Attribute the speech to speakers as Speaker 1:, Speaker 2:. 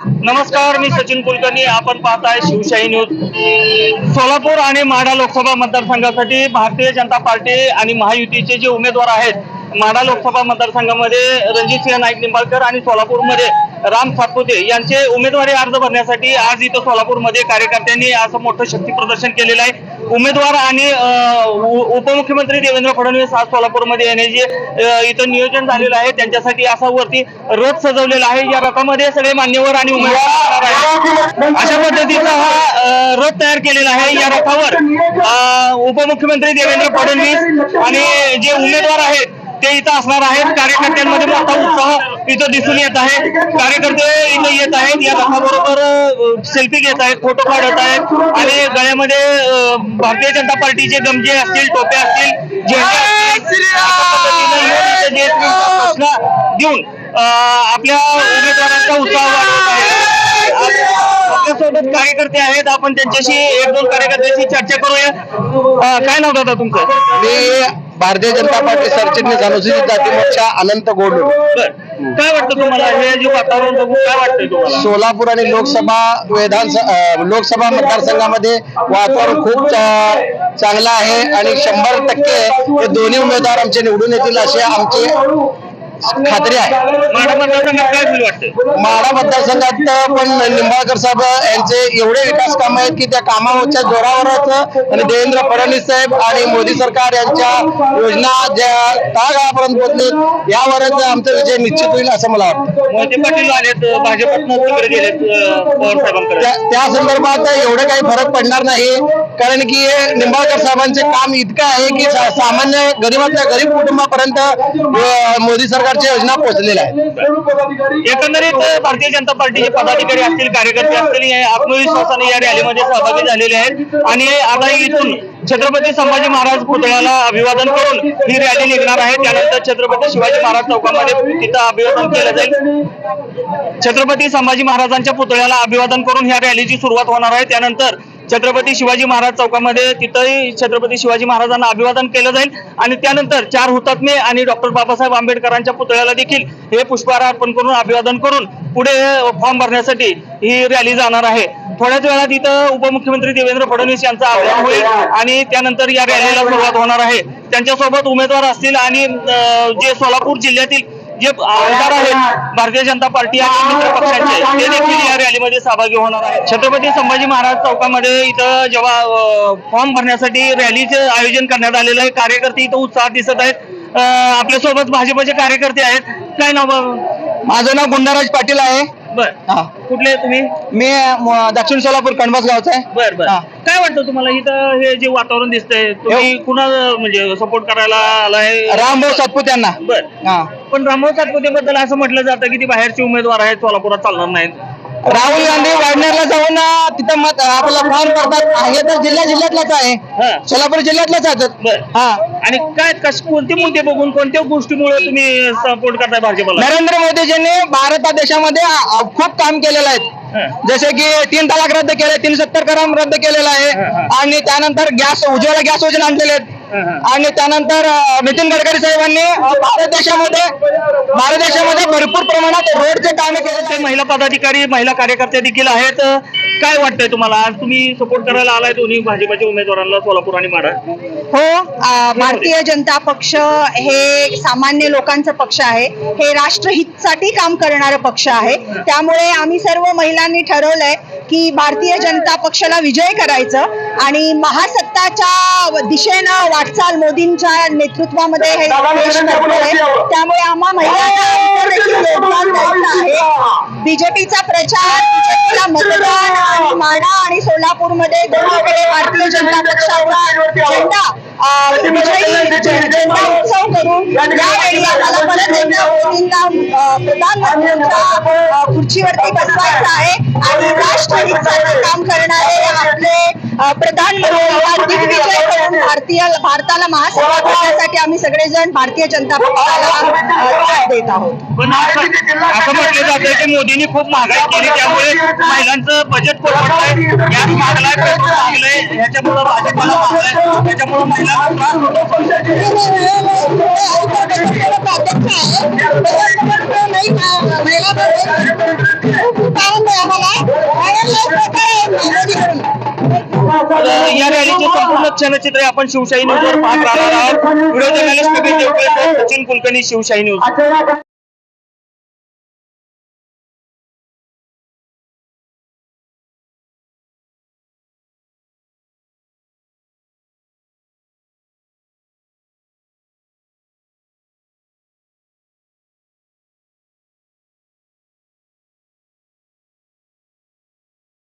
Speaker 1: नमस्कार मी सचिन कुलकर्णी. आपण पाहताय शिवशाही न्यूज. सोलापूर आणि माढा लोकसभा मतदारसंघासाठी भारतीय जनता पार्टी आणि महायुतीचे जे उमेदवार आहेत माढा लोकसभा मतदारसंघामध्ये रणजित सिंह नाईक निंबाळकर आणि सोलापूरमध्ये राम सातपुते यांचे उमेदवारी अर्ज भरण्यासाठी आज इथं सोलापूरमध्ये कार्यकर्त्यांनी असं मोठं शक्ती प्रदर्शन केलेलं आहे. उमेदवार आणि उपमुख्यमंत्री देवेंद्र फडणवीस आज सोलापूरमध्ये येण्याचे इथं नियोजन झालेलं आहे. त्यांच्यासाठी असा वरती रथ सजवलेला आहे. या रथामध्ये सगळे मान्यवर आणि उमेदवार अशा पद्धतीचा हा रथ तयार केलेला आहे. या रथावर उपमुख्यमंत्री देवेंद्र फडणवीस आणि जे उमेदवार आहेत ते इथं असणार आहेत. कार्यकर्त्यांमध्ये मोठा उत्साह इथं दिसून येत आहे. कार्यकर्ते इथं येत आहेत. या रथाबरोबर सेल्फी घेत आहेत फोटो काढत आहेत. आणि गळ्यामध्ये भारतीय जनता पार्टीचे गमजे असतील टोप्या असतील झेंडे देऊन आपल्या उमेदवारांचा उत्साह वाढवत आप- आपल्यासोबत कार्यकर्ते आहेत. आपण त्यांच्याशी एक दोन कार्यकर्त्यांशी चर्चा करूया. काय नाव दादा तुमचं?
Speaker 2: मी भारतीय जनता पार्टी सरचिटणीस अनुसूचित जाती मोर्चा अनंत गोडू
Speaker 1: बर. काय वाटतं तुम्हाला? हे जे वातावरण बघून काय वाटतंय तुम्हाला?
Speaker 2: सोलापूर आणि लोकसभा विधानसभा लोकसभा मतदारसंघामध्ये वातावरण खूप चा- चांगलं आहे आणि शंभर टक्के हे दोन्ही उमेदवार आमचे निवडून येतील अशी आमची खात्री आहे.
Speaker 1: माढा मतदारसंघात काय फील वाटतंय?
Speaker 2: माढा मतदारसंघात पण निंबाळकर साहेब यांचे एवढे विकास कामं आहेत की त्या कामावरच्या जोरावरच आणि देवेंद्र फडणवीस साहेब आणि मोदी सरकार यांच्या योजना ज्या तळागाळापर्यंत पोहोचलेत यावरच आमचा विजय निश्चित होईल असं मला वाटतं.
Speaker 1: मोहिते पाटील आलेत भाजपातनं तिकडे गेलेत अं, पवार साहेबांकडे.
Speaker 2: त्या त्या संदर्भात एवढं काही फरक पडणार नाही कारण की निंबाळकर साहेबांचे काम इतकं आहे की सा- सामान्य गरीबातल्या गरीब कुटुंबापर्यंत अं, मोदी प्रकारच्या योजना पोहोचलेल्या आहेत.
Speaker 1: एकंदरीत भारतीय जनता पार्टीचे पदाधिकारी असतील कार्यकर्ते असतील आत्मविश्वासाने या रॅलीमध्ये सहभागी झालेले आहेत. आणि आता इथून छत्रपती संभाजी महाराज पुतळ्याला अभिवादन करून ही रॅली निघणार आहे. त्यानंतर छत्रपती शिवाजी महाराज चौकामध्ये तिथं अभिवादन केलं जाईल. छत्रपती संभाजी महाराजांच्या पुतळ्याला अभिवादन करून ह्या रॅलीची सुरुवात होणार आहे. त्यानंतर छत्रपती शिवाजी महाराज चौकामध्ये तिथंही छत्रपती शिवाजी महाराजांना अभिवादन केलं जाईल. आणि त्यानंतर चार हुतात्मे आणि डॉक्टर बाबासाहेब आंबेडकरांच्या पुतळ्याला देखील हे पुष्पहार अर्पण करून अभिवादन करून पुढे फॉर्म भरण्यासाठी ही रॅली जाणार आहे. थोड्याच वेळात इथं उपमुख्यमंत्री देवेंद्र फडणवीस यांचं आवाहन होईल आणि त्यानंतर या रॅलीला सुरुवात होणार आहे. त्यांच्यासोबत उमेदवार असतील आणि जे सोलापूर जिल्ह्यातील जे आमदार आहेत भारतीय जनता पार्टी आणि मित्र पक्षांचे ते देखील या रॅलीमध्ये सहभागी होणार आहेत. छत्रपती संभाजी महाराज चौकामध्ये इथं जेव्हा फॉर्म भरण्यासाठी रॅलीचं आयोजन करण्यात आलेलं आहे कार्यकर्ते इथं उत्साहात दिसत आहेत. आपल्यासोबत भाजपचे कार्यकर्ते आहेत. काय नाव बा-
Speaker 2: माझं नाव गुंडाराज पाटील आहे.
Speaker 1: बर.
Speaker 2: हा.
Speaker 1: कुठले तुम्ही?
Speaker 2: मी दक्षिण सोलापूर कणबस गावचा आहे.
Speaker 1: बर बर.
Speaker 2: हा.
Speaker 1: काय वाटतं तुम्हाला इथं हे जे वातावरण दिसतंय तुम्ही कुणा म्हणजे सपोर्ट करायला आलाय?
Speaker 2: रामभाऊ सातपुत यांना.
Speaker 1: बर.
Speaker 2: हा.
Speaker 1: पण रामभाऊ बद्दल असं म्हटलं जातं की ती बाहेरचे उमेदवार आहेत सोलापुरात चालणार नाहीत.
Speaker 2: राहुल गांधी वाडनेरला जाऊन अं, तिथं मत आपला फॉर्म करतात. हे तर जिल्हा जिल्ह्यातलाच आहे. सोलापूर जिल्ह्यातलाच आहे
Speaker 1: बर.
Speaker 2: हा.
Speaker 1: आणि काय कश कोणते मुद्दे बघून कोणत्या गोष्टीमुळे तुम्ही सपोर्ट करताय भाजपला?
Speaker 2: नरेंद्र मोदीजींनी भारत देशामध्ये अं, खूप काम केलेलं आहे.
Speaker 1: हा.
Speaker 2: जसे की तीन तलाक रद्द केले तीन सत्तर कराम रद्द केलेला आहे.
Speaker 1: हा, हा.
Speaker 2: आणि त्यानंतर गॅस उज्ज्वला गॅस योजना आणलेले आहेत. आणि त्यानंतर नितीन गडकरी साहेबांनी भारत देशामध्ये भारत देशामध्ये भरपूर प्रमाणात रोडचे कामे केले.
Speaker 1: ते महिला पदाधिकारी महिला कार्यकर्ते देखील आहेत. काय वाटतंय तुम्हाला? आज तुम्ही सपोर्ट करायला आलाय दोन्ही भाजपाच्या उमेदवारांना सोलापूर आणि महाराष्ट्र
Speaker 3: हो भारतीय जनता पक्ष हे सामान्य लोकांचा पक्ष आहे. हे राष्ट्रहितसाठी काम करणारं पक्ष आहे. त्यामुळे आम्ही सर्व महिलांनी ठरवलंय की भारतीय जनता पक्षाला विजय करायचं. आणि महासत्ताच्या दिशेनं वाटचाल मोदींच्या नेतृत्वामध्ये हे देश करतोय त्यामुळे आम्हा महिलांना आहे. बीजेपीचा प्रचार बीजेपीला मतदान आणि माढा आणि सोलापूरमध्ये दोन्हीकडे भारतीय जनता पक्षाचा झेंडा विजयी झेंडा उत्सव करून यावेळी आम्हाला परत एकदा मोदींना प्रधानमंत्र्यांच्या खुर्चीवरती बसवायचं आहे. आणि राष्ट्रहिताचं काम करणारे आपले अं, प्रधानमंत्र्यांना दिग्विजय करून भारतीय भारताला महासत्ता करण्यासाठी आम्ही सगळेजण भारतीय जनता पक्षाला देत आहोत.
Speaker 1: असं म्हटलं की मोदींनी खूप महागाई केली त्यामुळे महिलांचं बजेट भाजीपाला त्याच्यामुळं महिलांना त्रास होतो तर या रॅलीचे संपूर्ण क्षणचित्र आपण शिवशाही न्यूजवर पाहत राहणार आहोत. Video journalist Sachin Kulkarni Shivshahi news.